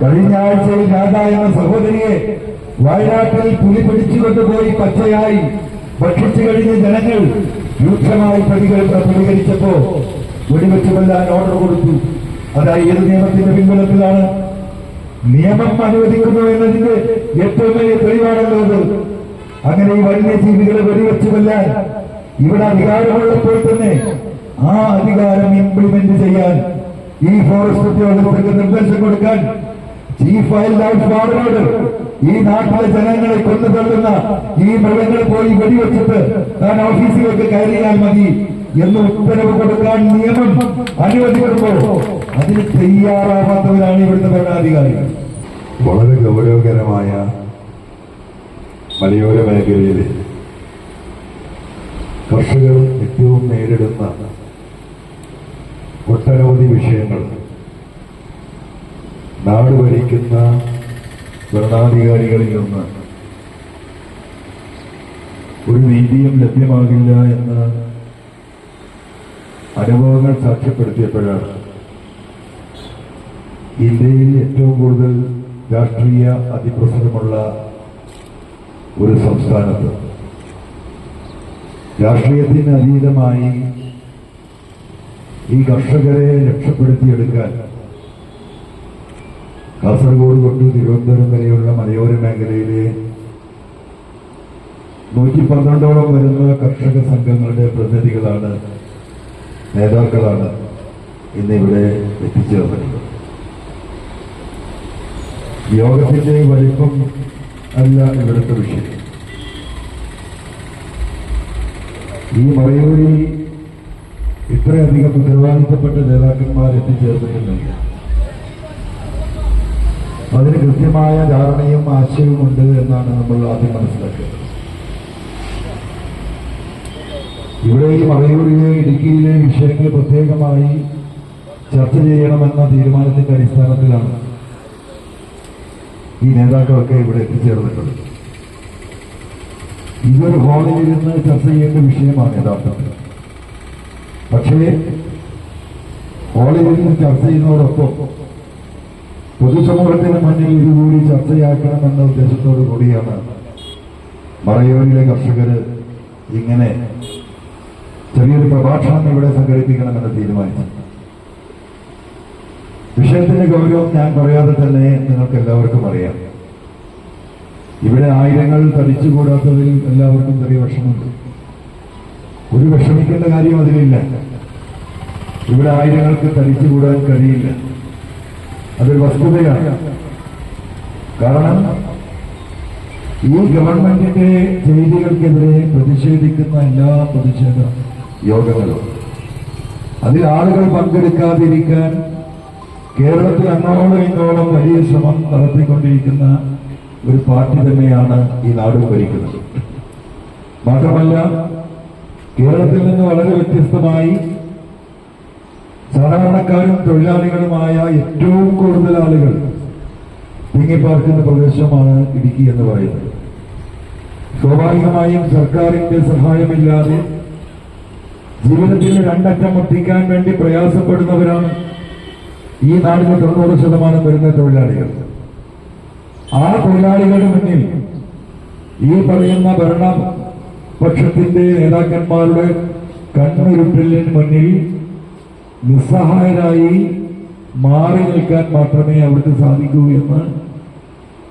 കഴിഞ്ഞ ആഴ്ചയിൽ രാധ എന്ന സഹോദരിയെ വയനാട്ടിൽ പുലി പിടിച്ചുകൊണ്ടുപോയി പച്ചയായി ഭക്ഷിച്ചു കഴിഞ്ഞ ജനങ്ങൾ രൂക്ഷമായി പ്രതികരിച്ചപ്പോ വെടിവെച്ച് കൊല്ലാൻ ഓർഡർ കൊടുത്തു. അതായത് ഏത് നിയമത്തിന്റെ പിൻബലത്തിലാണ്? നിയമം അനുവദിക്കുന്നു എന്നതിന്റെ ഏറ്റവും വലിയ തെളിവാണല്ലോ അത് അങ്ങനെ ഈ വന്യജീവികളെ വെടിവെച്ച് കൊല്ലാൻ ഇവിടെ അധികാരമുള്ളപ്പോൾ തന്നെ ആ അധികാരം ഇംപ്ലിമെന്റ് ചെയ്യാൻ ഈ ഫോറസ്റ്റ് ഉദ്യോഗസ്ഥർക്ക് നിർദ്ദേശം കൊടുക്കാൻ ചീഫ് വൈൽഡ് ലൈഫ് ഗാർഡിനോട് ഈ നാട്ടിലെ ജനങ്ങളെ കൊന്നു തള്ളുന്ന ഈ മൃഗങ്ങൾ പോയി വെടിവെച്ചിട്ട് താൻ ഓഫീസിലേക്ക് കയറിയാൽ മതി എന്ന് ഉത്തരവ് കൊടുക്കാൻ നിയമം അനുവദിക്കുമ്പോ അതിന് തയ്യാറാവാത്തവരാണ് ഇവിടുത്തെ ഭരണാധികാരികൾ വളരെ ഗൗരവകരമായ മലയോര മേഖലയിൽ കർഷകർ ഏറ്റവും നേരിടുന്ന ഒട്ടനവധി വിഷയങ്ങൾ. നാട് ഭരിക്കുന്ന ഭരണാധികാരികളിൽ നിന്ന് ഒരു നീതിയും ലഭ്യമാകില്ല എന്ന് അനുഭവങ്ങൾ സാക്ഷ്യപ്പെടുത്തിയപ്പോഴാണ് ഇന്ത്യയിൽ ഏറ്റവും കൂടുതൽ രാഷ്ട്രീയ അതിപ്രസരമുള്ള ഒരു സംസ്ഥാനത്ത്. രാഷ്ട്രീയത്തിന് അതീതമായി ഈ കർഷകരെ രക്ഷപ്പെടുത്തിയെടുക്കാൻ കാസർഗോഡ് തൊട്ട് തിരുവനന്തപുരം വരെയുള്ള മലയോര മേഖലയിലെ നൂറ്റി പന്ത്രണ്ടോളം വരുന്ന കർഷക സംഘങ്ങളുടെ പ്രതിനിധികളാണ് നേതാക്കളാണ് ഇന്നിവിടെ എത്തിച്ചേർന്നിട്ടുള്ളത് യോഗത്തിന്റെ വലിപ്പം അല്ല ഇവിടുത്തെ വിഷയം. ഈ മറയൂരിൽ ഇത്രയധികം ഉത്തരവാദിത്തപ്പെട്ട നേതാക്കന്മാർ എത്തിച്ചേർന്നിട്ടുണ്ടെങ്കിൽ അതിന് കൃത്യമായ ധാരണയും ആശയവും ഉണ്ട് എന്നാണ് നമ്മൾ ആദ്യം മനസ്സിലാക്കിയത്. ഇവിടെ ഈ മറയൂരിലെ ഇടുക്കിയിലെ വിഷയങ്ങൾ പ്രത്യേകമായി ചർച്ച ചെയ്യണമെന്ന തീരുമാനത്തിന്റെ അടിസ്ഥാനത്തിലാണ് ഈ നേതാക്കളൊക്കെ ഇവിടെ എത്തിച്ചേർന്നിട്ടുണ്ട് ഇതൊരു ഹോളിലിരുന്ന് ചർച്ച ചെയ്യേണ്ട വിഷയമാണ് യഥാർത്ഥത്തിൽ. പക്ഷേ ഹോളിലിരുന്ന് ചർച്ച ചെയ്യുന്നതോടൊപ്പം പൊതുസമൂഹത്തിന് മുന്നിൽ ഇതുകൂടി ചർച്ചയാക്കണമെന്ന ഉദ്ദേശത്തോടു കൂടിയാണ് മറയൂരിലെ കർഷകർ ഇങ്ങനെ ചെറിയൊരു പ്രഭാഷണം ഇവിടെ സംഘടിപ്പിക്കണമെന്ന് തീരുമാനിച്ചു. വിഷയത്തിന്റെ ഗൗരവം ഞാൻ പറയാതെ തന്നെ നിങ്ങൾക്ക് എല്ലാവർക്കും അറിയാം. ഇവിടെ ആയിരങ്ങൾ തടിച്ചുകൂടാത്തതിൽ എല്ലാവർക്കും ചെറിയ വിഷമമുണ്ട്. ഒരു വിഷമിക്കേണ്ട കാര്യം അതിലില്ല. ഇവിടെ ആയിരങ്ങൾക്ക് തടിച്ചുകൂടാൻ കഴിയില്ല. അതൊരു വസ്തുതയാണ്. കാരണം ഈ ഗവൺമെന്റിന്റെ ചെയ്തികൾക്കെതിരെ പ്രതിഷേധിക്കുന്ന എല്ലാ പ്രതിഷേധ യോഗങ്ങളും അതിൽ ആളുകൾ പങ്കെടുക്കാതിരിക്കാൻ കേരളത്തിൽ അങ്ങോളം ഇങ്ങോളം വലിയ ശ്രമം നടത്തിക്കൊണ്ടിരിക്കുന്ന ഒരു പാർട്ടി തന്നെയാണ് ഈ നാട് ഭരിക്കുന്നത്. മാത്രമല്ല കേരളത്തിൽ നിന്ന് വളരെ വ്യത്യസ്തമായി സാധാരണക്കാരും തൊഴിലാളികളുമായ ഏറ്റവും കൂടുതൽ ആളുകൾ തിങ്ങിപ്പാർക്കുന്ന പ്രദേശമാണ് ഇടുക്കി എന്ന് പറയുന്നത്. സ്വാഭാവികമായും സർക്കാരിന്റെ സഹായമില്ലാതെ ജീവിതത്തിൽ രണ്ടറ്റം എത്തിക്കാൻ വേണ്ടി പ്രയാസപ്പെടുന്നവരാണ് ഈ നാടിന് തൊണ്ണൂറ് ശതമാനം വരുന്ന തൊഴിലാളികൾ. ആ തൊഴിലാളികളുടെ മുന്നിൽ ഈ പറയുന്ന ഭരണപക്ഷത്തിന്റെ നേതാക്കന്മാരുടെ കണ്ണുരുട്ടലിന് മുന്നിൽ നിസ്സഹായരായി മാറി നിൽക്കാൻ മാത്രമേ അവർക്ക് സാധിക്കൂ എന്ന്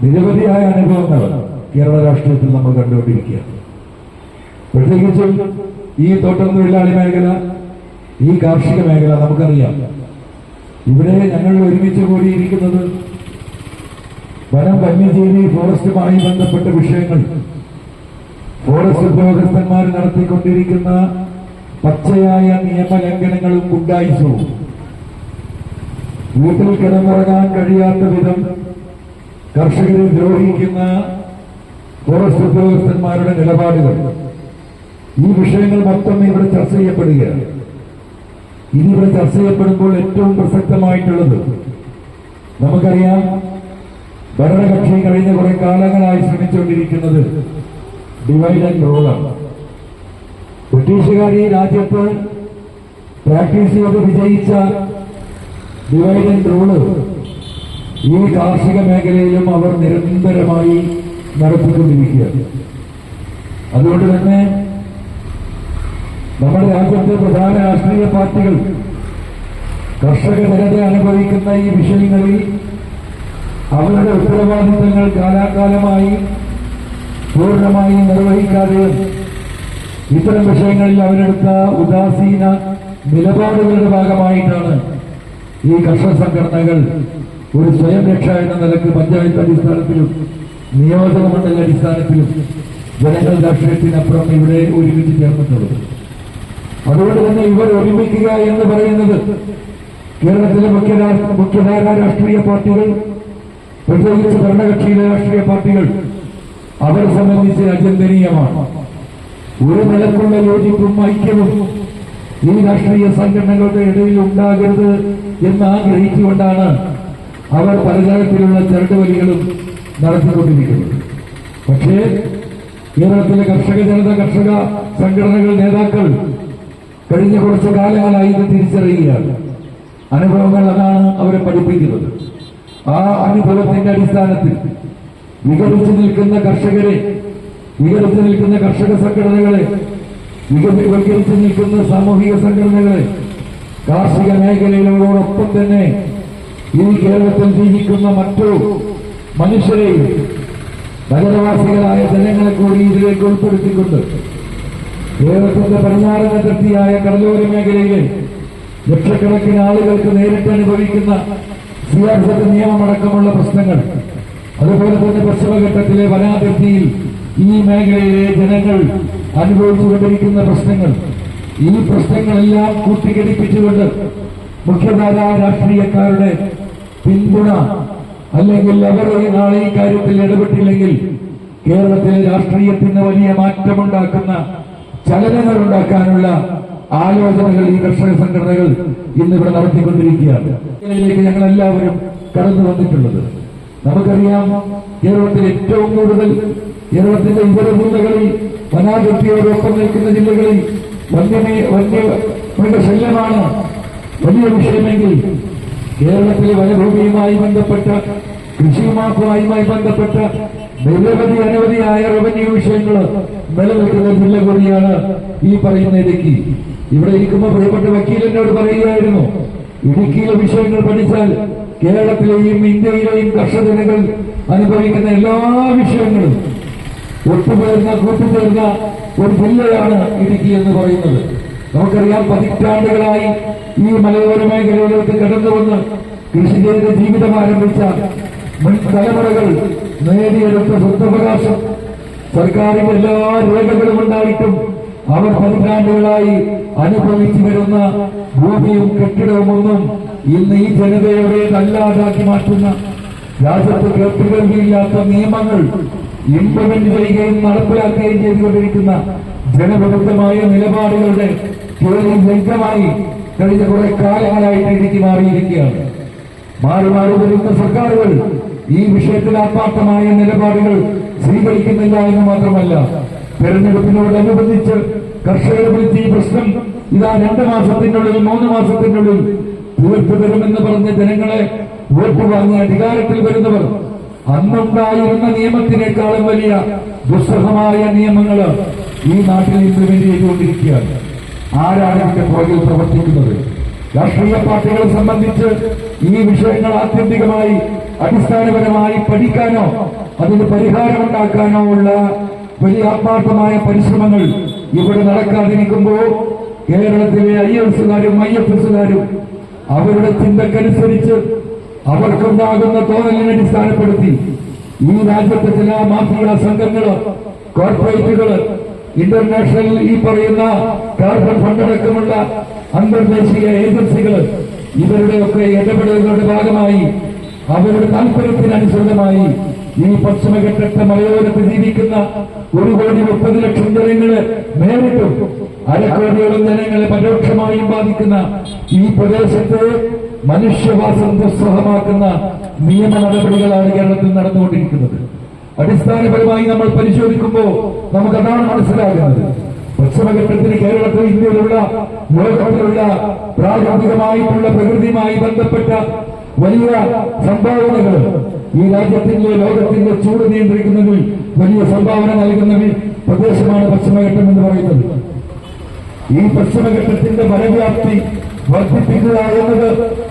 നിരവധിയായ അനുഭവങ്ങൾ കേരള രാഷ്ട്രീയത്തിൽ നമ്മൾ കണ്ടുകൊണ്ടിരിക്കുകയാണ്. പ്രത്യേകിച്ചും ഈ തോട്ടം തൊഴിലാളി മേഖല ഈ കാർഷിക മേഖല നമുക്കറിയാം. ഇവിടെ ഞങ്ങൾ ഒരുമിച്ച് കൂടിയിരിക്കുന്നത് വനം വന്യജീവി ഫോറസ്റ്റുമായി ബന്ധപ്പെട്ട വിഷയങ്ങൾ. ഫോറസ്റ്റ് ഉദ്യോഗസ്ഥന്മാർ നടത്തിക്കൊണ്ടിരിക്കുന്ന പച്ചയായ നിയമലംഘനങ്ങളും ഗുണ്ടായിസവും വീട്ടിൽ കിടന്നിറങ്ങാൻ കഴിയാത്ത വിധം കർഷകരെ ദ്രോഹിക്കുന്ന ഫോറസ്റ്റ് ഉദ്യോഗസ്ഥന്മാരുടെ നിലപാടുകൾ. ഈ വിഷയങ്ങൾ മൊത്തം ഇവിടെ ചർച്ച ചെയ്യപ്പെടുകയാണ്. ഇതിവിടെ ചർച്ച ചെയ്യപ്പെടുമ്പോൾ ഏറ്റവും പ്രസക്തമായിട്ടുള്ളത് നമുക്കറിയാം ഭരണകക്ഷി കഴിഞ്ഞ കുറെ കാലങ്ങളായി ശ്രമിച്ചുകൊണ്ടിരിക്കുന്നത് ഡിവൈഡ് ആൻഡ് റൂളാണ് ബ്രിട്ടീഷുകാർ ഈ രാജ്യത്ത് പ്രാക്ടീസ് ചെയ്ത് വിജയിച്ച ഡിവൈഡ് ആൻഡ് റൂൾ. ഈ കാർഷിക മേഖലയിലും അവർ നിരന്തരമായി നടത്തിക്കൊണ്ടിരിക്കുകയാണ് അതുകൊണ്ട് തന്നെ നമ്മുടെ രാജ്യത്തെ പ്രധാന രാഷ്ട്രീയ പാർട്ടികൾ കർഷക ജനത അനുഭവിക്കുന്ന ഈ വിഷയങ്ങളിൽ അവരുടെ ഉത്തരവാദിത്തങ്ങൾ കാലാകാലമായി പൂർണമായി നിർവഹിക്കാതെയും ഇത്തരം വിഷയങ്ങളിൽ അവരെടുത്ത ഉദാസീന നിലപാടുകളുടെ ഭാഗമായിട്ടാണ് ഈ കർഷക സംഘടനകൾ ഒരു സ്വയം രക്ഷ എന്ന നിലയ്ക്ക് പഞ്ചായത്ത് അടിസ്ഥാനത്തിലും നിയോജക മണ്ഡല അടിസ്ഥാനത്തിലും ജനങ്ങൾ രാഷ്ട്രീയത്തിനപ്പുറം ഇവിടെ ഒരുമിച്ച് ചേർന്നിട്ടുള്ളത്. അതുകൊണ്ട് തന്നെ ഇവർ ഒരുമിക്കുക എന്ന് പറയുന്നത് കേരളത്തിലെ മുഖ്യ മുഖ്യധാരാ രാഷ്ട്രീയ പാർട്ടികൾ പ്രത്യേകിച്ച് ഭരണകക്ഷിയിലെ രാഷ്ട്രീയ പാർട്ടികൾ അവരെ സംബന്ധിച്ച് അചന്തനീയമാണ് ഒരു നിലക്കുള്ള യോജിപ്പും ഐക്യവും ഈ രാഷ്ട്രീയ സംഘടനകളുടെ ഇടയിൽ ഉണ്ടാകരുത് എന്ന് ആഗ്രഹിച്ചുകൊണ്ടാണ് അവർ പലതരത്തിലുള്ള ചരടുവലികളും നടത്തിക്കൊണ്ടിരിക്കുന്നത്. പക്ഷേ കേരളത്തിലെ കർഷക ജനത കർഷക സംഘടനകൾ നേതാക്കൾ കഴിഞ്ഞ കുറച്ചു കാലങ്ങളായി ഇത് തിരിച്ചറിയുകയാണ്. അനുഭവങ്ങൾ അതാണ് അവരെ പഠിപ്പിക്കുന്നത്. ആ അനുഭവത്തിന്റെ അടിസ്ഥാനത്തിൽ വികസിച്ചു നിൽക്കുന്ന കർഷകരെ വികസിച്ചു നിൽക്കുന്ന കർഷക സംഘടനകളെ വികസിവൽക്കരിച്ച് നിൽക്കുന്ന സാമൂഹിക സംഘടനകളെ കാർഷിക മേഖലയിലോടൊപ്പം തന്നെ ഈ കേരളത്തിൽ ജീവിക്കുന്ന മറ്റു മനുഷ്യരെയും നഗരവാസികളായ ജനങ്ങളെ കൂടി ഇതിലേക്ക് ഉൾപ്പെടുത്തിക്കൊണ്ട് കേരളത്തിന്റെ പടിഞ്ഞാറൻ അതിർത്തിയായ കടലോര മേഖലയിലെ ലക്ഷക്കണക്കിന് ആളുകൾക്ക് നേരിട്ട് അനുഭവിക്കുന്ന സിയാസത്ത് നിയമമടക്കമുള്ള പ്രശ്നങ്ങൾ അതുപോലെ തന്നെ പശ്ചിമഘട്ടത്തിലെ വനാതിർത്തിയിൽ ഈ മേഖലയിലെ ജനങ്ങൾ അനുഭവിച്ചുകൊണ്ടിരിക്കുന്ന പ്രശ്നങ്ങൾ ഈ പ്രശ്നങ്ങളെല്ലാം കൂട്ടിഘടിപ്പിച്ചുകൊണ്ട് മുഖ്യധാര രാഷ്ട്രീയക്കാരുടെ പിന്തുണ അല്ലെങ്കിൽ അവർ നാളെ ഈ കാര്യത്തിൽ ഇടപെട്ടില്ലെങ്കിൽ കേരളത്തിലെ രാഷ്ട്രീയത്തിന് വലിയ മാറ്റമുണ്ടാക്കുന്ന ചലനങ്ങൾ ഉണ്ടാക്കാനുള്ള ആലോചനകൾ ഈ കർഷക സംഘടനകൾ ഇന്ന് ഇന്നിവിടെ നടത്തിക്കൊണ്ടിരിക്കുകയാണ്. ഇതിലേക്ക് ഞങ്ങൾ എല്ലാവരും കടന്നു വന്നിട്ടുള്ളത്. നമുക്കറിയാം കേരളത്തിൽ ഏറ്റവും കൂടുതൽ കേരളത്തിന്റെ ഇതര ജില്ലകളിൽ വനാതിർത്തിയോടൊപ്പം നിൽക്കുന്ന ജില്ലകളിൽ വന്യമേ വന്യ മൃഗശല്യമാണ് വലിയ വിഷയമെങ്കിൽ കേരളത്തിലെ വനഭൂമിയുമായി ബന്ധപ്പെട്ട കൃഷിയുമാക്കുമായി ബന്ധപ്പെട്ട നിരവധി അനവധിയായ റവന്യൂ വിഷയങ്ങൾ നിലനിൽക്കുന്ന ജില്ല കൂടിയാണ് ഈ പറയുന്ന ഇടുക്കി. ഇവിടെ ഇരിക്കുമ്പോൾ പ്രിയപ്പെട്ട വക്കീലിനോട് പറയുകയായിരുന്നു ഇടുക്കിയിലെ വിഷയങ്ങൾ പഠിച്ചാൽ കേരളത്തിലെയും ഇന്ത്യയിലെയും കർഷകജനങ്ങൾ അനുഭവിക്കുന്ന എല്ലാ വിഷയങ്ങളും ഒത്തുചേർന്ന കൂട്ടുചേർന്ന ഒരു ജില്ലയാണ് ഇടുക്കി എന്ന് പറയുന്നത്. നമുക്കറിയാം പതിറ്റാണ്ടുകളായി ഈ മലയോര മേഖലയിലേക്ക് കടന്നു വന്ന് കൃഷി ചെയ്ത് ജീവിതം ആരംഭിച്ച മുൻ തലമുറകൾ നേടിയെടുത്ത സ്വത്തവകാശം സർക്കാരിന്റെ എല്ലാ രേഖകളും ഉണ്ടായിട്ടും അവർ പതിറ്റാണ്ടുകളായി അനുഭവിച്ചു വരുന്ന ഭൂമിയും കെട്ടിടവുമൊന്നും ഇന്ന് ഈ ജനതയുടെ അല്ലാതാക്കി മാറ്റുന്ന രാജ്യത്ത് കേട്ടുകേൾവിയില്ലാത്ത നിയമങ്ങൾ ഇംപ്ലിമെന്റ് ചെയ്യുകയും നടപ്പിലാക്കുകയും ചെയ്തുകൊണ്ടിരിക്കുന്ന ജനവിരുദ്ധമായ നിലപാടുകളുടെ കേരളം ലംഘമായി കഴിഞ്ഞ കുറെ കാലങ്ങളായിട്ട് ഇടുക്കി മാറിയിരിക്കുകയാണ്. മാറി മാറി വരുന്ന സർക്കാരുകൾ ഈ വിഷയത്തിൽ ആത്മാർത്ഥമായ നിലപാടുകൾ സ്വീകരിക്കുന്നില്ല എന്ന് മാത്രമല്ല തെരഞ്ഞെടുപ്പിനോടനുബന്ധിച്ച് കർഷകർ വിളിച്ച് ഈ പ്രശ്നം ഇതാ രണ്ട് മാസത്തിനുള്ളിൽ മൂന്ന് മാസത്തിനുള്ളിൽ തീർത്തു തരുമെന്ന് പറഞ്ഞ ജനങ്ങളെ വോട്ട് വാങ്ങി അധികാരത്തിൽ വരുന്നവർ അന്നുണ്ടായിരുന്ന നിയമത്തിനേക്കാളും വലിയ ദുസ്സഹമായ നിയമങ്ങൾ ഈ നാട്ടിൽ ഇംപ്ലിമെന്റ് ചെയ്തുകൊണ്ടിരിക്കുകയാണ് ആരാണ് ഇതിന്റെ പുറകിൽ പ്രവർത്തിക്കുന്നത്? രാഷ്ട്രീയ പാർട്ടികളെ സംബന്ധിച്ച് ഈ വിഷയങ്ങൾ ആത്യന്തികമായി അടിസ്ഥാനപരമായി പഠിക്കാനോ അതിന് പരിഹാരമുണ്ടാക്കാനോ ഉള്ള വലിയ ആത്മാർത്ഥമായ പരിശ്രമങ്ങൾ ഇവിടെ നടക്കാതിരിക്കുമ്പോൾ കേരളത്തിലെ ഐ എസുകാരും ഐ എഫ് എസുകാരും അവരുടെ ചിന്തക്കനുസരിച്ച് അവർക്കുണ്ടാകുന്ന തോന്നലിനെ അടിസ്ഥാനപ്പെടുത്തി ഈ രാജ്യത്തെ ചില മാഫിയ സംഘങ്ങൾ കോർപ്പറേറ്റുകൾ ഇന്റർനാഷണൽ ഈ പറയുന്ന കാർബൺ ഫണ്ടടക്കമുള്ള അന്തർദേശീയ ഏജൻസികൾ ഇവരുടെയൊക്കെ ഇടപെടലുകളുടെ ഭാഗമായി അവരുടെ താല്പര്യത്തിനനുസൃതമായി ഈ പശ്ചിമഘട്ടത്തെ മലയോരത്ത് ജീവിക്കുന്ന ഒരു കോടി മുപ്പത് ലക്ഷം ജനങ്ങൾ നേരിട്ടും അരക്കോടിയോളം ജനങ്ങളെ പരോക്ഷമായും ബാധിക്കുന്ന ഈ പ്രദേശത്ത് മനുഷ്യവാസം ദുസ്സഹമാക്കുന്ന നിയമ നടപടികളാണ് കേരളത്തിൽ നടന്നുകൊണ്ടിരിക്കുന്നത്. അടിസ്ഥാനപരമായി നമ്മൾ പരിശോധിക്കുമ്പോൾ നമുക്കതാണ് മനസ്സിലാകുന്നത്. പശ്ചിമഘട്ടത്തിന് കേരളത്തിൽ ഇന്ത്യയിലുള്ള ലോകത്തിലുള്ള പ്രാകൃതികമായിട്ടുള്ള പ്രകൃതിയുമായി ബന്ധപ്പെട്ട വലിയ സംഭാവനകൾ ഈ രാജ്യത്തിന്റെ ലോകത്തിന്റെ ചൂട് നിയന്ത്രിക്കുന്നതിൽ വലിയ സംഭാവന നൽകുന്ന പ്രദേശമാണ് പശ്ചിമഘട്ടം എന്ന് പറയുന്നത്. ഈ പശ്ചിമഘട്ടത്തിന്റെ ഫലവ്യാപ്തി വർദ്ധിപ്പിക്കുക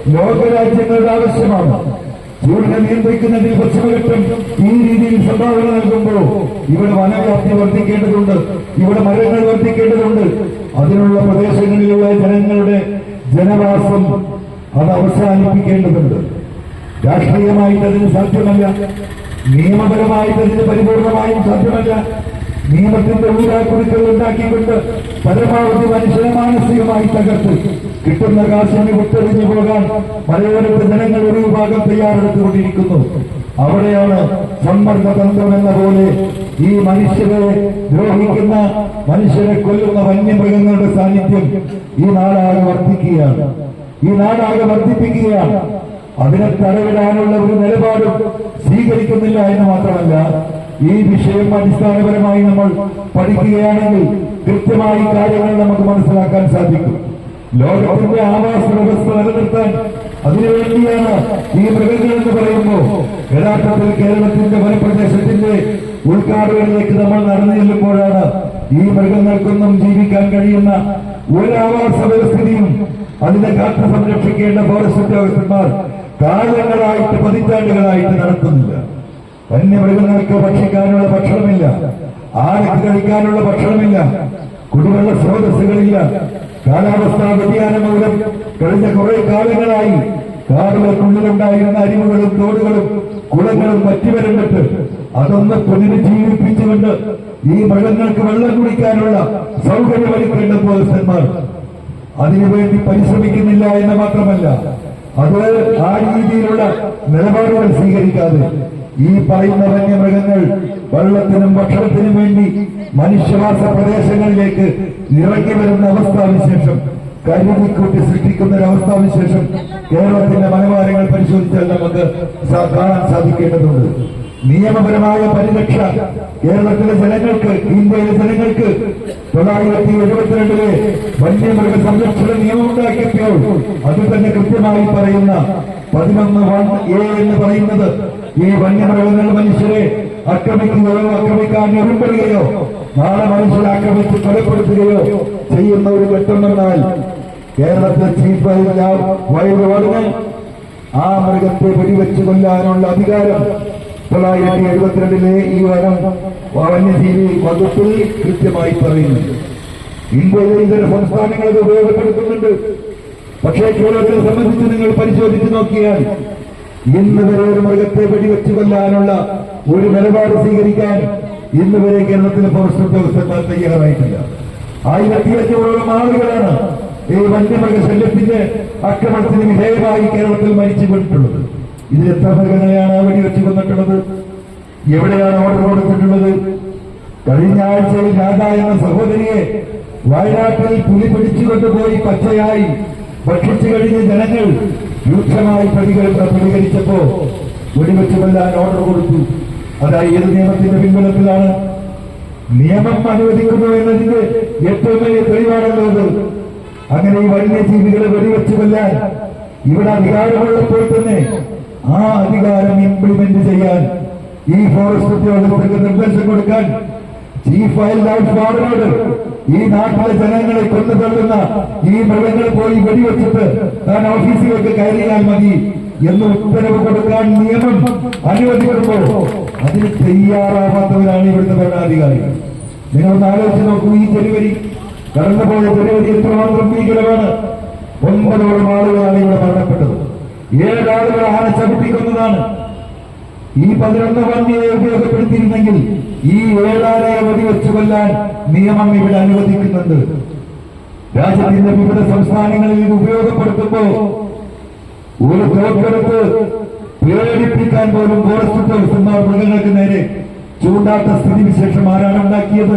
ലോകരാജ്യങ്ങളുടെ ആവശ്യമാണ്. ചൂടിനെ നിയന്ത്രിക്കുന്നതിൽ പശ്ചിമഘട്ടം ഈ രീതിയിൽ സംഭാവന നൽകുമ്പോൾ ഇവിടെ വനവ്യാപ്തി വർദ്ധിക്കേണ്ടതുണ്ട്. ഇവിടെ മരങ്ങൾ വർദ്ധിക്കേണ്ടതുണ്ട്. അതിനുള്ള പ്രദേശങ്ങളിലുള്ള ജനങ്ങളുടെ ജനവാസം അത് അവസാനിപ്പിക്കേണ്ടതുണ്ട്. രാഷ്ട്രീയമായിട്ട് അതിന് സാധ്യമല്ല. നിയമപരമായിട്ട് അതിന് പരിപൂർണമായും സാധ്യമല്ല. നിയമത്തിന്റെ ഊരാക്കുറുക്കൾ ഉണ്ടാക്കിക്കൊണ്ട് പരമാവധി മനുഷ്യനെ മാനസികമായി തകർത്ത് കിട്ടുന്ന കാശിന് വിട്ടെറിഞ്ഞു പോകാൻ മലയോരത്തെ ജനങ്ങൾ ഒരു വിഭാഗം തയ്യാറെടുത്തുകൊണ്ടിരിക്കുന്നു. അവിടെയാണ് സമ്മർദ്ദ തന്ത്രം എന്ന പോലെ ഈ മനുഷ്യരെ ദ്രോഹിക്കുന്ന മനുഷ്യരെ കൊല്ലുന്ന വന്യമൃഗങ്ങളുടെ സാന്നിധ്യം ഈ നാടാകെ വർദ്ധിക്കുകയാണ്. ഈ നാടാകെ വർദ്ധിപ്പിക്കുകയാണ്. അതിനെ തടവിടാനുള്ള ഒരു നിലപാടും സ്വീകരിക്കുന്നില്ല എന്ന് മാത്രമല്ല ഈ വിഷയം അടിസ്ഥാനപരമായി നമ്മൾ പഠിക്കുകയാണെങ്കിൽ കൃത്യമായി കാര്യങ്ങൾ നമുക്ക് മനസ്സിലാക്കാൻ സാധിക്കും. ലോകത്തിന്റെ ആവാസ വ്യവസ്ഥ നിലനിർത്താൻ അതിനുവേണ്ടിയാണ് ഈ പ്രകൃതി എന്ന് പറയുമ്പോൾ യഥാർത്ഥത്തിൽ കേരളത്തിന്റെ വനപ്രദേശത്തിന്റെ ഉൾക്കാടുകളിലേക്ക് നമ്മൾ നടന്നു ചെല്ലുമ്പോഴാണ് ഈ മൃഗങ്ങൾക്കൊന്നും ജീവിക്കാൻ കഴിയുന്ന ഒരു ആവാസ വ്യവസ്ഥിതിയും അതിനെ കാത്തു സംരക്ഷിക്കേണ്ട ഫോറസ്റ്റ് ഉദ്യോഗസ്ഥന്മാർ കാലങ്ങളായിട്ട് പതിറ്റാണ്ടുകളായിട്ട് നടത്തുന്നില്ല. വന്യമൃഗങ്ങൾക്ക് ഭക്ഷിക്കാനുള്ള ഭക്ഷണമില്ല. ആനക്ക് കഴിക്കാനുള്ള ഭക്ഷണമില്ല. കുടിവെള്ള സ്രോതസ്സുകളില്ല. കാലാവസ്ഥാ വ്യതിയാനം മൂലം കഴിഞ്ഞ കുറെ കാലങ്ങളായി കാടുകൾക്കുള്ളിലുണ്ടായിരുന്ന അരിവുകളും തോടുകളും കുളങ്ങളും പറ്റിവരണ്ടിട്ട് അതൊന്ന് പുനരുജ്ജീവിപ്പിച്ചുകൊണ്ട് ഈ മൃഗങ്ങൾക്ക് വെള്ളം കുടിക്കാനുള്ള സൗകര്യമൊരുക്കേണ്ട പോലീസന്മാർ അതിനുവേണ്ടി പരിശ്രമിക്കുന്നില്ല എന്ന് മാത്രമല്ല അത് ആ രീതിയിലുള്ള നിലപാടുകൾ സ്വീകരിക്കാതെ ഈ പറയുന്ന വന്യമൃഗങ്ങൾ വെള്ളത്തിനും ഭക്ഷണത്തിനും വേണ്ടി മനുഷ്യവാസ പ്രദേശങ്ങളിലേക്ക് ഇറങ്ങി വരുന്ന അവസ്ഥാവിശേഷം കരുതിക്കൂട്ടി സൃഷ്ടിക്കുന്ന ഒരു അവസ്ഥാവിശേഷം കേരളത്തിന്റെ മലബാരങ്ങൾ പരിശോധിച്ചാൽ നമുക്ക് കാണാൻ സാധിക്കേണ്ടതുണ്ട്. നിയമപരമായ പരിരക്ഷ കേരളത്തിലെ ജനങ്ങൾക്ക് ഇന്ത്യയിലെ ജനങ്ങൾക്ക് തൊള്ളായിരത്തി എഴുപത്തിരണ്ടിലെ വന്യമൃഗ സംരക്ഷണ നിയമം ഉണ്ടാക്കിയപ്പോൾ അത് തന്നെ കൃത്യമായി പറയുന്ന പതിനൊന്ന് വൺ എ എന്ന് പറയുന്നത് ഈ വന്യമൃഗങ്ങൾ മനുഷ്യരെ ആക്രമിക്കുകയോ ആക്രമിക്കാൻ ഒരുമ്പെടുകയോ നാളെ മനുഷ്യരെ ആക്രമിച്ച് കൊലപ്പെടുത്തുകയോ ചെയ്യുന്ന ഒരു ഘട്ടമെന്നാൽ കേരളത്തിലെ ചീഫ് വൈദ്യുതി ആ മൃഗത്തെ വെടിവെച്ച് കൊല്ലാനുള്ള അധികാരം തൊള്ളായിരത്തി എഴുപത്തിരണ്ടിലെ ഈ വനം വന്യജീവി വകുപ്പിൽ കൃത്യമായി പറയുന്നു. ഇന്ത്യയിലെ ഇതര സംസ്ഥാനങ്ങൾ ഉപയോഗപ്പെടുത്തുന്നുണ്ട്. പക്ഷേ കേരളത്തെ സംബന്ധിച്ച് നിങ്ങൾ പരിശോധിച്ച് നോക്കിയാൽ ഇന്ന് വരെ ഒരു മൃഗത്തെ വെടിവെച്ച് കൊല്ലാനുള്ള ഒരു നിലപാട് സ്വീകരിക്കാൻ ഇന്ന് വരെ കേരളത്തിലെ ഫോറസ്റ്റ് ഉദ്യോഗസ്ഥന്മാർ തയ്യാറായിട്ടില്ല. ആയിരത്തി അഞ്ഞൂറോളം ആളുകളാണ് ഈ വന്യമൃഗശല്യത്തിന്റെ അക്രമണത്തിന് വിധേയമായി കേരളത്തിൽ മരിച്ചു വീണിട്ടുള്ളത് ഇതിൽ എത്ര മൃഗങ്ങളെയാണ് വെടിവെച്ച് കൊന്നിട്ടുള്ളത് എവിടെയാണ് ഓർഡർ കൊടുത്തിട്ടുള്ളത്? കഴിഞ്ഞ ആഴ്ചയിൽ രാധ എന്ന സഹോദരിയെ വയനാട്ടിൽ പുലി പിടിച്ചുകൊണ്ടുപോയി പച്ചയായി ഭക്ഷിച്ചു കഴിഞ്ഞ ജനങ്ങൾ രൂക്ഷമായി പ്രതികൾ പ്രതികരിച്ചപ്പോ വെടിവെച്ച് കൊല്ലാൻ ഓർഡർ കൊടുത്തു. അതായത് ഏത് നിയമത്തിന്റെ പിൻബലത്തിലാണ്? നിയമം അനുവദിക്കുന്നു എന്നതിന്റെ ഏറ്റവും വലിയ തെളിവാണുള്ളത് അങ്ങനെ ഈ വന്യജീവികളെ വെടിവെച്ച് കൊല്ലാൻ ഇവിടെ അധികാരമുള്ളപ്പോൾ തന്നെ ആ അധികാരം ഇംപ്ലിമെന്റ് ചെയ്യാൻ ഈ ഫോറസ്റ്റ് ഉദ്യോഗസ്ഥർക്ക് നിർദ്ദേശം കൊടുക്കാൻ ചീഫ് വൈൽഡ് ലൈഫ് വാർഡനോട് ഈ നാട്ടിലെ ജനങ്ങളെ കൊന്നു തള്ളുന്ന ഈ മൃഗങ്ങൾ പോയി വെടിവെച്ചിട്ട് താൻ ഓഫീസിലേക്ക് കയറിയാൽ മതി എന്ന് ഉത്തരവ് കൊടുക്കാൻ നിയമം അനുവദിക്കുമ്പോൾ അതിന് തയ്യാറാവാത്തവരാണ് ഇവിടുത്തെ ഭരണാധികാരികൾ നിങ്ങളൊന്ന് ആലോചിച്ച് നോക്കൂ ഈ ജനുവരി കടന്നുപോയ ജനുവരി എത്രമാത്രം ഭീകരമാണ്? ഒമ്പതോളം ആളുകളാണ് ഇവിടെ മരണപ്പെട്ടത്. ഏഴാളുകൾ ആന ചവിട്ടിക്കുന്നതാണ്. ഈ പതിനൊന്ന് വന്യയെ ഉപയോഗപ്പെടുത്തിയിരുന്നെങ്കിൽ ഈ ഏഴാലയെ വെടിവെച്ചു കൊല്ലാൻ നിയമം ഇവിടെ അനുവദിക്കുന്നുണ്ട്. രാജ്യത്തിന്റെ വിവിധ സംസ്ഥാനങ്ങളിൽ ഇത് ഉപയോഗപ്പെടുത്തുമ്പോ ഒരു തോക്കെടുത്ത് പേടിപ്പിക്കാൻ പോലും ഫോറസ്റ്റ് ഉദ്യോഗസ്ഥന്മാർ മൃഗങ്ങൾക്ക് നേരെ ചൂണ്ടാത്ത സ്ഥിതിവിശേഷം ആരാണ് ഉണ്ടാക്കിയത്?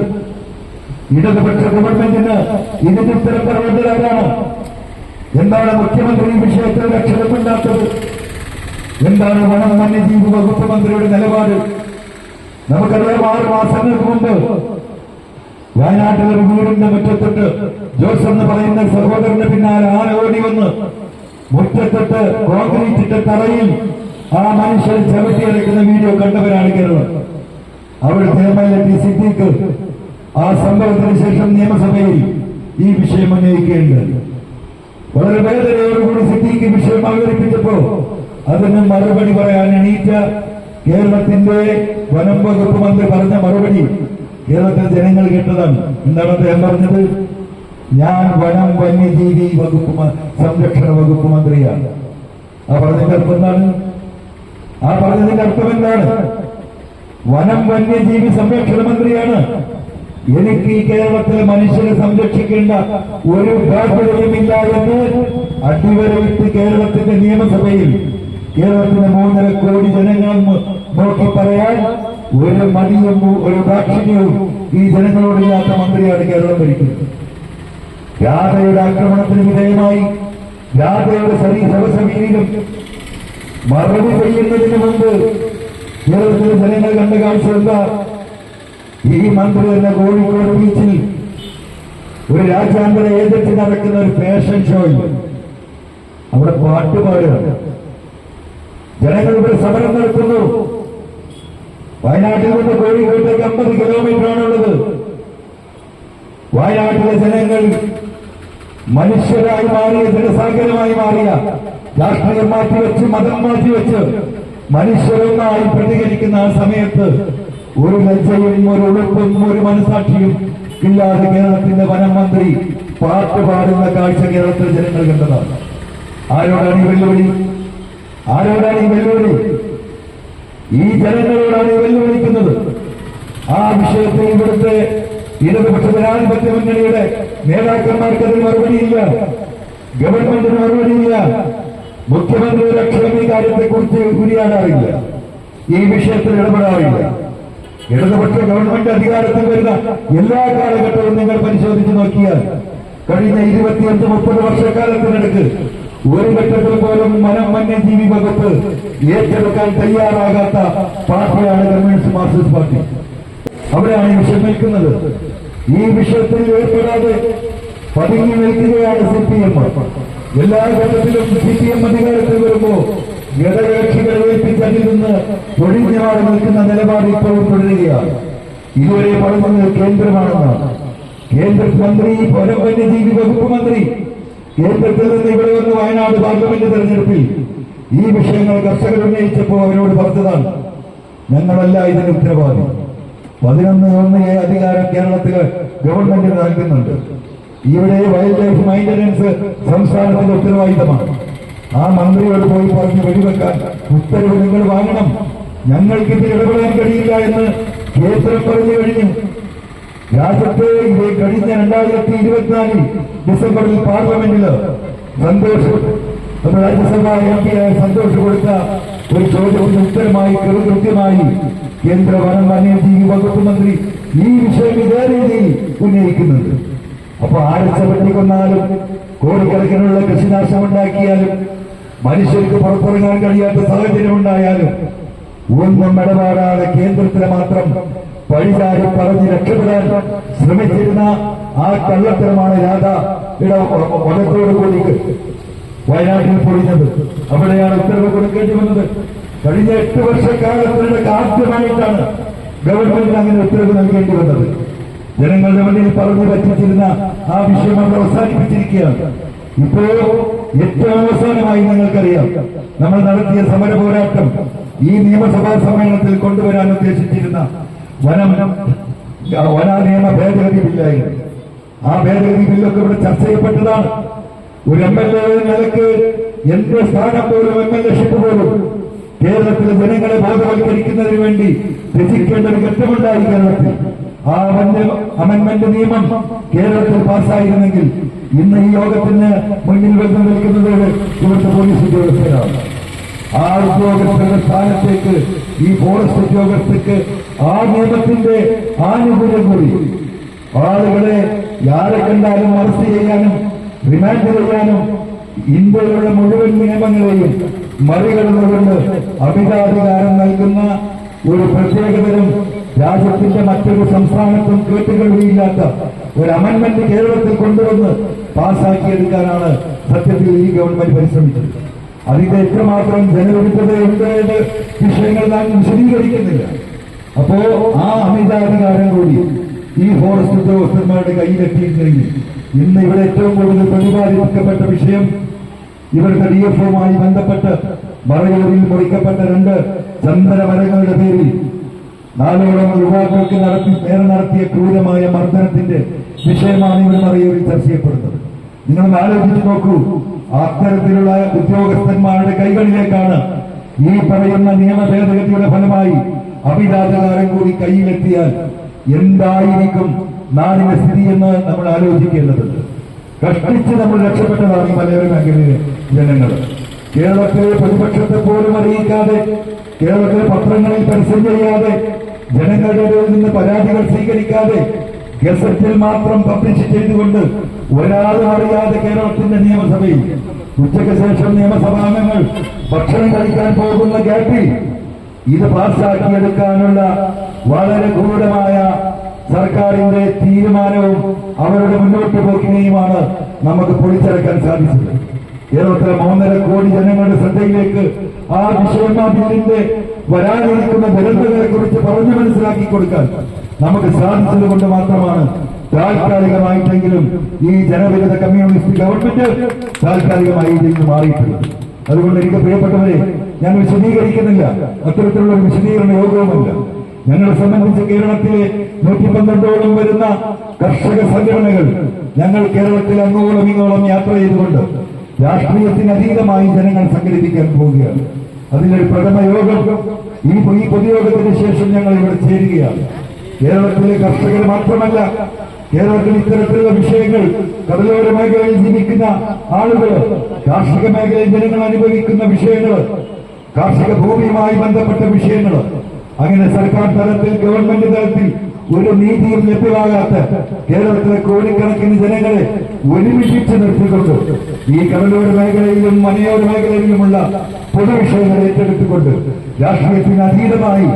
ഇടതുപക്ഷ ഗവൺമെന്റിന് ഇതിന്റെ ഉത്തരം പറയേണ്ടത് ആരാണ്? എന്താണ് മുഖ്യമന്ത്രി ഈ വിഷയത്തിൽ രക്ഷപ്പെടാത്തത് എന്താണ് വനം വന്യജീവി വകുപ്പ് മന്ത്രിയുടെ നിലപാട്? നമുക്കറിയാം ആറ് മാസങ്ങൾക്ക് മുമ്പ് വയനാട്ടിലെ ഒരു വീടിന്റെ മുറ്റത്തിട്ട് ജോസ് എന്ന് പറയുന്ന സഹോദരന്റെ പിന്നാലെ ആന ഓടി വന്ന് മുറ്റത്തിട്ട് കോൺക്രീറ്റിന്റെ തറയിൽ ആ മനുഷ്യൻ ചവിട്ടിയെടുക്കുന്ന വീഡിയോ കണ്ടവരാണ് കേരളം. അവിടുത്തെ എം എൽ എ ആ സംഭവത്തിന് ശേഷം നിയമസഭയിൽ ഈ വിഷയം ഉന്നയിക്കുകയുണ്ട് വളരെ വേദനയോടുകൂടി സിദ്ദീഖ് വിഷയം അവതരിപ്പിച്ചപ്പോ അതിന് മറുപടി പറയാൻ എണീറ്റ കേരളത്തിന്റെ വനം വകുപ്പ് മന്ത്രി പറഞ്ഞ മറുപടി കേരളത്തിലെ ജനങ്ങൾ കേട്ടതാണ്. എന്താണ് അദ്ദേഹം പറഞ്ഞത്? ഞാൻ വനം വന്യജീവി വകുപ്പ് സംരക്ഷണ വകുപ്പ് മന്ത്രിയാണ്. ആ പറഞ്ഞതിന്റെ അർത്ഥം എന്താണ്? ആ പറഞ്ഞതിന്റെ അർത്ഥം എന്താണ്? വനം വന്യജീവി സംരക്ഷണ മന്ത്രിയാണ്. എനിക്ക് ഈ കേരളത്തിലെ മനുഷ്യരെ സംരക്ഷിക്കേണ്ട ഒരു ബാധ്യതയുമില്ല എന്ന് അടിവരയിട്ട് കേരളത്തിന്റെ നിയമസഭയിൽ കേരളത്തിലെ മൂന്നര കോടി ജനങ്ങൾ നോക്കി പറയാൻ ഒരു മടിയും ഒരു ദാക്ഷിണ്യവും ഈ ജനങ്ങളോടില്ലാത്ത മന്ത്രിയാണ് കേരളം ഭരിക്കുന്നത്. രാധയുടെ ആക്രമണത്തിന് വിധേയമായി രാധയുടെ ശവശരീരം മറുപടി ചെയ്യുന്നതിന് മുമ്പ് കേരളത്തിലെ ജനങ്ങൾ കണ്ട കാഴ്ച ഈ മന്ത്രി തന്നെ കോഴിക്കോട് ബീച്ചിൽ ഒരു രാജ്യാന്തര ഏജൻസി നടക്കുന്ന ഒരു ഫാഷൻ ഷോയിൽ അവിടെ പാട്ട് ജനങ്ങൾ സമരം നടത്തുന്നു വയനാട്ടിൽ നിന്ന് കോഴിക്കോട്ടേക്ക് അമ്പത് കിലോമീറ്റർ ആണുള്ളത്. വയനാട്ടിലെ ജനങ്ങൾ മനുഷ്യരായി മാറിയ ജനസാഗരമായി മാറിയ രാഷ്ട്രീയം മാറ്റിവെച്ച് മതം മാറ്റിവെച്ച് മനുഷ്യരൊന്നായി പ്രതികരിക്കുന്ന ആ സമയത്ത് ഒരു ലജ്ജയും ഒരു ഉളുപ്പും ഒരു മനസാക്ഷിയും ഇല്ലാതെ കേരളത്തിന്റെ വനം മന്ത്രി പാട്ട് പാടുന്ന കാഴ്ച കേരളത്തിലെ ജനങ്ങൾ കണ്ടതാണ്. ആരോടാണ് ഈ വെല്ലുവിളി? ആരോടാണ് ഈ വെല്ലുവിളി? ഈ ജനങ്ങളോടാണ് വെല്ലുവിളിക്കുന്നത് ആ വിഷയത്തിൽ ഇവിടുത്തെ ഇടതുപക്ഷ ജനാധിപത്യ മുന്നണിയുടെ നേതാക്കന്മാർക്ക് അതിന് മറുപടിയില്ല ഗവൺമെന്റിന് മറുപടിയില്ല മുഖ്യമന്ത്രിയുടെ ക്ഷേമ കാര്യത്തെക്കുറിച്ച് ഉരിയാടാറില്ല ഈ വിഷയത്തിൽ ഇടപെടാറില്ല. ഇടതുപക്ഷ ഗവൺമെന്റ് അധികാരത്തിൽ വരുന്ന എല്ലാ കാലഘട്ടവും നിങ്ങൾ പരിശോധിച്ച് നോക്കിയാൽ കഴിഞ്ഞ ഇരുപത്തിയഞ്ച് മുപ്പത് വർഷക്കാലത്തിനിടക്ക് ഒരു ഘട്ടത്തിൽ പോലും മനം വന്യജീവി വകുപ്പ് ഏറ്റെടുക്കാൻ തയ്യാറാകാത്ത പാർട്ടിയാണ് കമ്മ്യൂണിസ്റ്റ് മാർക്സിസ്റ്റ് പാർട്ടി. അവിടെയാണ് ഈ വിഷയം നിൽക്കുന്നത്. ഈ വിഷയത്തിൽ ഏർപ്പെടാതെ പതുങ്ങി നിൽക്കുകയാണ് സി പി എം എല്ലാ ഘട്ടത്തിലും സി പി എം അധികാരത്തിൽ വരുമ്പോ ഘടകകക്ഷികളെ ഏൽപ്പിച്ചതിൽ നിന്ന് ഒഴിഞ്ഞു മാറി നിൽക്കുന്ന നിലപാട് ഇപ്പോഴും തുടരുകയാണ്. ഇതുവരെ പറയുന്നത് കേന്ദ്രമാണെന്നാണ്. കേന്ദ്രമന്ത്രി വനം വന്യജീവി വകുപ്പ് മന്ത്രി കേന്ദ്രത്തിൽ ഇവിടെ വന്ന് വയനാട് പാർലമെന്റ് തെരഞ്ഞെടുപ്പിൽ. ഈ വിഷയങ്ങൾ കർഷകർ ഉന്നയിച്ചപ്പോൾ അവരോട് പറഞ്ഞതാണ് ഞങ്ങളല്ല ഇതിന് ഉത്തരവാദി. പതിനൊന്ന് ഒന്ന് അധികാരം കേരളത്തിൽ ഗവൺമെന്റ് നൽകുന്നുണ്ട്. ഇവിടെ വൈൽഡ് ലൈഫ് മെയിന്റനൻസ് സംസ്ഥാനത്തിന്റെ ഉത്തരവാദിത്തമാണ്. ആ മന്ത്രിയോട് പോയി പറഞ്ഞ് വെടിവെക്കാൻ ഉത്തരവ് നിങ്ങൾ വാങ്ങണം. ഞങ്ങൾക്ക് ഇത് ഇടപെടാൻ കഴിയില്ല എന്ന് കേന്ദ്രം പറഞ്ഞു കഴിഞ്ഞു. രാജ്യത്തെ കഴിഞ്ഞ രണ്ടായിരത്തി ഇരുപത്തിനാലിൽ ഡിസംബറിൽ പാർലമെന്റിൽ സന്തോഷ് നമ്മുടെ രാജ്യസഭാ എം പി സന്തോഷ് കൊടുത്ത ഒരു ചോദ്യത്തിന് ഉത്തരമായി കൃത്യമായി കേന്ദ്ര വനം വന്യജീവി വകുപ്പ് മന്ത്രി ഈ വിഷയം ഇതേ രീതിയിൽ ഉന്നയിക്കുന്നുണ്ട്. അപ്പൊ ആഴ്ച വെട്ടിക്കൊന്നാലും കോടിക്കണക്കിനുള്ള കൃഷിനാശം ഉണ്ടാക്കിയാലും മനുഷ്യർക്ക് പുറത്തിറങ്ങാൻ കഴിയാത്ത സാഹചര്യം ഉണ്ടായാലും ഒന്നും ഇടപാടാതെ കേന്ദ്രത്തിന് മാത്രം വഴിചാരി പറഞ്ഞ് രക്ഷപ്പെടാൻ ശ്രമിച്ചിരുന്ന ആ കള്ളത്തരമാണ് രാധ. വനത്തോട് കൂടി വയനാട്ടിൽ പൊളിഞ്ഞത്. അവിടെയാണ് ഉത്തരവ് കൊടുക്കേണ്ടി വന്നത്. കഴിഞ്ഞ എട്ട് വർഷക്കാലത്തിനിടയ്ക്ക് ആദ്യമായിട്ടാണ് ഗവൺമെന്റിന് അങ്ങനെ ഉത്തരവ് നൽകേണ്ടി വന്നത്. ജനങ്ങളുടെ മുന്നിൽ പറഞ്ഞു പറ്റിച്ചിരുന്ന ആ വിഷയം നമ്മൾ അവസാനിപ്പിച്ചിരിക്കുകയാണ്. ഇപ്പോ ഏറ്റവും അവസാനമായി നിങ്ങൾക്കറിയാം നമ്മൾ നടത്തിയ സമര പോരാട്ടം ഈ നിയമസഭാ സമ്മേളനത്തിൽ കൊണ്ടുവരാൻ ഉദ്ദേശിച്ചിരുന്ന വനം വന നിയമ ഭേദഗതി ബില്ലായി. ആ ഭേദഗതി ബില്ലൊക്കെ ഇവിടെ ചർച്ച ചെയ്യപ്പെട്ടതാണ്. ഒരു എം എൽ എ നിലയ്ക്ക് എന്റെ സ്ഥാനം പോലും എം എൽ എ ഷിപ്പ് പോലും കേരളത്തിലെ ജനങ്ങളെ ബോധവൽക്കരിക്കുന്നതിന് വേണ്ടി രചിക്കേണ്ട ഒരു ഘട്ടമുണ്ടായി കേരളത്തിൽ. ആ വന്യ അമെന്മെന്റ് നിയമം കേരളത്തിൽ പാസ്സായിരുന്നെങ്കിൽ ഇന്ന് ഈ യോഗത്തിന് മുന്നിൽ വന്ന് നിൽക്കുന്നത് ഇവിടുത്തെ പോലീസ് ഉദ്യോഗസ്ഥരാണ്. ആ ഉദ്യോഗസ്ഥരുടെ സ്ഥാനത്തേക്ക് ഈ ഫോറസ്റ്റ് ഉദ്യോഗസ്ഥർക്ക് ആ നിയമത്തിന്റെ ആനുകൂല്യം കൂടി. ആളുകളെ യാതെ കണ്ടാലും അറസ്റ്റ് ചെയ്യാനും റിമാൻഡ് ചെയ്യാനും ഇന്ത്യയിലുള്ള മുഴുവൻ നിയമങ്ങളെയും മറികടന്നുകൊണ്ട് അമിതാധികാരം നൽകുന്ന ഒരു പ്രത്യേകതരം രാജ്യത്തിന്റെ മറ്റൊരു സംസ്ഥാനത്തും കേട്ടുകേൾവിയില്ലാത്ത ഒരു അമൻമെന്റ് കേരളത്തിൽ കൊണ്ടുവന്ന് പാസ്സാക്കിയെടുക്കാനാണ് സത്യത്തിൽ ഈ ഗവൺമെന്റ് പരിശ്രമിച്ചത്. അതിന്റെ എത്രമാത്രം ജനവിരുദ്ധതയുണ്ട് വിഷയങ്ങൾ നാം വിശദീകരിക്കുന്നില്ല. അപ്പോ ആ അമിതാധികാരം കൂടി ഈ ഫോറസ്റ്റ് ഉദ്യോഗസ്ഥന്മാരുടെ കയ്യിലെത്തിയിരുന്നെങ്കിൽ ഇന്ന് ഇവിടെ ഏറ്റവും കൂടുതൽ പ്രതിപാദിക്കപ്പെട്ട വിഷയം ഇവരുടെ ഡി എഫ് ഒമായി ബന്ധപ്പെട്ട് മറയൂരിൽ മുറിക്കപ്പെട്ട രണ്ട് ചന്ദന മരങ്ങളുടെ പേരിൽ നാലോളം യുവാക്കൾക്ക് നടത്തി നേരെ നടത്തിയ ക്രൂരമായ മർദ്ദനത്തിന്റെ വിഷയമാണ് ഇവർ മറയൂരിൽ ചർച്ച ചെയ്യപ്പെടുന്നത്. നിങ്ങൾ ആലോചിച്ച് നോക്കൂ. അത്തരത്തിലുള്ള ഉദ്യോഗസ്ഥന്മാരുടെ കൈകളിലേക്കാണ് ഈ പറയുന്ന നിയമ ഭേദഗതിയുടെ ഫലമായി അഭിരാജകാരം കൂടി കയ്യിലെത്തിയാൽ എന്തായിരിക്കും നാടിന്റെ സ്ഥിതി എന്ന് നമ്മൾ ആലോചിക്കേണ്ടതുണ്ട്. കഷ്ടിച്ച് നമ്മൾ രക്ഷപ്പെട്ടതാണ് ഈ മലയോര മേഖലയിലെ ജനങ്ങൾ. കേരളത്തിലെ പ്രതിപക്ഷത്തെ പോലും അറിയിക്കാതെ കേരളത്തിലെ പത്രങ്ങളിൽ പരസ്യം ചെയ്യാതെ ജനങ്ങളുടെ നിന്ന് പരാതികൾ സ്വീകരിക്കാതെ ഗസറ്റിൽ മാത്രം പബ്ലിഷ് ചെയ്തുകൊണ്ട് ഒരാളും അറിയാതെ കേരളത്തിന്റെ നിയമസഭയിൽ ഉച്ചയ്ക്ക് ശേഷം നിയമസഭാംഗങ്ങൾ ഭക്ഷണം കഴിക്കാൻ പോകുന്ന ഗ്യാപ്പിൽ ഇത് പാസ്സാക്കിയെടുക്കാനുള്ള വളരെ ഗൂഢമായ സർക്കാരിന്റെ തീരുമാനവും അവരുടെ മുന്നോട്ട് പോക്കിനെയുമാണ് നമുക്ക് പൊളിച്ചെടുക്കാൻ സാധിച്ചത്. കേരളത്തിലെ മൂന്നര കോടി ജനങ്ങളുടെ ശ്രദ്ധയിലേക്ക് ആ വിഷയമാതിന്റെ വരാനിരിക്കുന്ന ദുരന്തങ്ങളെ കുറിച്ച് പറഞ്ഞു മനസ്സിലാക്കി കൊടുക്കാൻ നമുക്ക് സാധിച്ചത് കൊണ്ട് മാത്രമാണ് താൽക്കാലികമായിട്ടെങ്കിലും ഈ ജനവിരുദ്ധ കമ്മ്യൂണിസ്റ്റ് ഗവൺമെന്റ് താൽക്കാലികമായി ഇതിൽ നിന്ന് മാറിയിട്ടുള്ളത്. അതുകൊണ്ട് എനിക്ക് പ്രിയപ്പെട്ടവരെ ഞാൻ വിശദീകരിക്കുന്നില്ല. അത്തരത്തിലുള്ള വിശദീകരണ യോഗവുമല്ല. ഞങ്ങളെ സംബന്ധിച്ച് കേരളത്തിലെ നൂറ്റി പന്ത്രണ്ടോളം വരുന്ന കർഷക സംഘടനകൾ ഞങ്ങൾ കേരളത്തിൽ അങ്ങോളം ഇങ്ങോളം യാത്ര ചെയ്തുകൊണ്ട് രാഷ്ട്രീയത്തിന് അതീതമായി ജനങ്ങൾ സംഘടിപ്പിക്കാൻ പോവുകയാണ്. അതിലൊരു പ്രഥമ യോഗം ഈ ഈ പൊതുയോഗത്തിന് ശേഷം ഞങ്ങൾ ഇവിടെ ചേരുകയാണ്. കേരളത്തിലെ കർഷകർ മാത്രമല്ല കേരളത്തിൽ ഇത്തരത്തിലുള്ള വിഷയങ്ങൾ കടലോര മേഖലയിൽ ജീവിക്കുന്ന ആളുകൾ കാർഷിക മേഖലയിൽ ജനങ്ങൾ അനുഭവിക്കുന്ന വിഷയങ്ങൾ കാർഷിക ഭൂമിയുമായി ബന്ധപ്പെട്ട വിഷയങ്ങൾ. അങ്ങനെ സർക്കാർ തലത്തിൽ ഗവൺമെന്റ് തലത്തിൽ ഒരു നീതിയും ലഭ്യമാകാത്ത കേരളത്തിലെ കോടിക്കണക്കിന് ജനങ്ങളെ ഒരുമിപ്പിച്ച് നിർത്തിക്കൊണ്ട് ഈ കടലോര മേഖലയിലും മലയോര മേഖലയിലുമുള്ള പൊതുവിഷയങ്ങൾ ഏറ്റെടുത്തുകൊണ്ട് രാഷ്ട്രീയത്തിന് അതീതമായി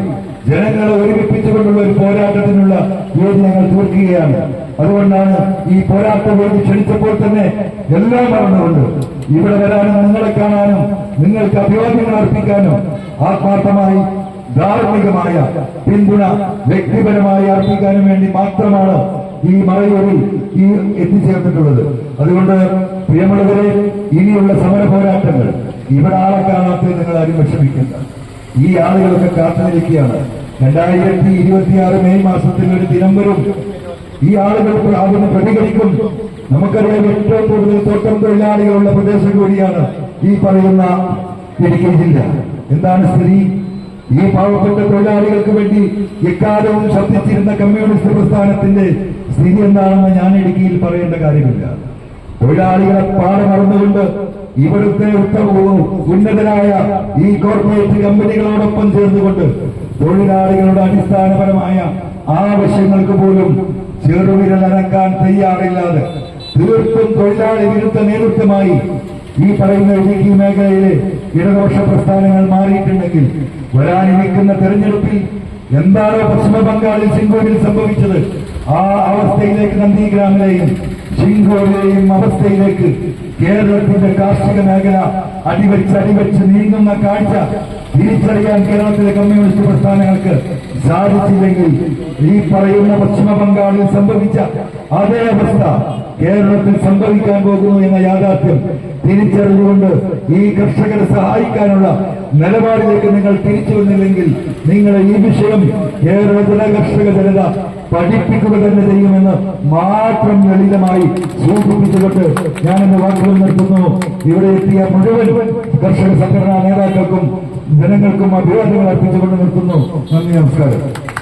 ജനങ്ങളെ ഒരുമിപ്പിച്ചുകൊണ്ടുള്ള ഒരു പോരാട്ടത്തിനുള്ള വേദി ഞങ്ങൾ തീർക്കുകയാണ്. അതുകൊണ്ടാണ് ഈ പോരാട്ടം വേദി ക്ഷണിച്ചപ്പോൾ തന്നെ എല്ലാം മറന്നുകൊണ്ട് ഇവിടെ വരാനും നിങ്ങളെ കാണാനും നിങ്ങൾക്ക് അഭിവാദ്യങ്ങൾ അർപ്പിക്കാനും ആത്മാർത്ഥമായി ധാർമ്മികമായ പിന്തുണ വ്യക്തിപരമായി അർപ്പിക്കാനും വേണ്ടി മാത്രമാണ് ഈ മറയൂരിൽ ഈ എത്തിച്ചേർന്നിട്ടുള്ളത് അതുകൊണ്ട് പ്രിയമുള്ളവരെ ഇനിയുള്ള സമര പോരാട്ടങ്ങൾ ഇവിടെ ആളെ കാണാത്തത് നിങ്ങൾ ആരും ഈ ആളുകളൊക്കെ കാത്തുനിൽക്കുകയാണ് രണ്ടായിരത്തി ഇരുപത്തിയാറ് മെയ് മാസത്തിൽ ഒരു ദിനം വരും. ഈ ആളുകൾ അതിന് പ്രതികരിക്കും. നമുക്കറിയാം ഏറ്റവും കൂടുതൽ തോട്ടം തൊഴിലാളികളുള്ള പ്രദേശം കൂടിയാണ് ഈ പറയുന്ന ഇടുക്കി ജില്ല. എന്താണ് സ്ഥിതി? ഈ പാവപ്പെട്ട തൊഴിലാളികൾക്ക് വേണ്ടി എക്കാലവും ശബ്ദിച്ചിരുന്ന കമ്മ്യൂണിസ്റ്റ് പ്രസ്ഥാനത്തിന്റെ സ്ഥിതി എന്താണെന്ന് ഞാൻ ഇടുക്കിയിൽ പറയേണ്ട കാര്യമില്ല. തൊഴിലാളികളെ പാടെ മറന്നുകൊണ്ട് ഇവിടുത്തെ ഉന്നതരായ ഈ കോർപ്പറേറ്റ് കമ്പനികളോടൊപ്പം ചേർന്നുകൊണ്ട് തൊഴിലാളികളുടെ അടിസ്ഥാനപരമായ ആവശ്യങ്ങൾക്ക് പോലും ചെറുവിരൽ അനക്കാൻ തയ്യാറില്ലാതെ തീർത്തും തൊഴിലാളി വിരുദ്ധ നേതൃത്വമായി ഈ പറയുന്ന ഇടുക്കി മേഖലയിലെ ഇടതുപക്ഷ പ്രസ്ഥാനങ്ങൾ മാറിയിട്ടുണ്ടെങ്കിൽ വരാനിരിക്കുന്ന തെരഞ്ഞെടുപ്പിൽ എന്താണോ പശ്ചിമ ബംഗാളിൽ സിംഗൂരിൽ സംഭവിച്ചത്? ആ അവസ്ഥയിലേക്ക് നന്ദിഗ്രാമിലെയും സിംഗൂരിലെയും അവസ്ഥയിലേക്ക് കേരളത്തിന്റെ കാർഷിക മേഖല അടിവെച്ച് അടിവെച്ച് നീങ്ങുന്ന കാഴ്ച തിരിച്ചറിയാൻ കേരളത്തിലെ കമ്മ്യൂണിസ്റ്റ് പ്രസ്ഥാനങ്ങൾക്ക് സാധിച്ചില്ലെങ്കിൽ ഈ പറയുന്ന പശ്ചിമ ബംഗാളിൽ സംഭവിച്ച അതേ അവസ്ഥ കേരളത്തിൽ സംഭവിക്കാൻ പോകുന്നു എന്ന യാഥാർത്ഥ്യം തിരിച്ചറിഞ്ഞുകൊണ്ട് ഈ കർഷകരെ സഹായിക്കാനുള്ള നിലപാടിലേക്ക് നിങ്ങൾ തിരിച്ചു വന്നില്ലെങ്കിൽ നിങ്ങൾ ഈ വിഷയം കേരളത്തിലെ കർഷക ജനത പഠിപ്പിക്കുക തന്നെ ചെയ്യുമെന്ന് മാത്രം ലളിതമായി സൂചിപ്പിച്ചുകൊണ്ട് ഞാൻ എന്റെ വാക്കുകൾ നിർത്തുന്നു. ഇവിടെ എത്തിയ മുഴുവൻ കർഷക സംഘടനാ നേതാക്കൾക്കും ജനങ്ങൾക്കും അഭിവാദ്യങ്ങൾ അർപ്പിച്ചുകൊണ്ട് നിർത്തുന്നു. നന്ദി നമസ്കാരം.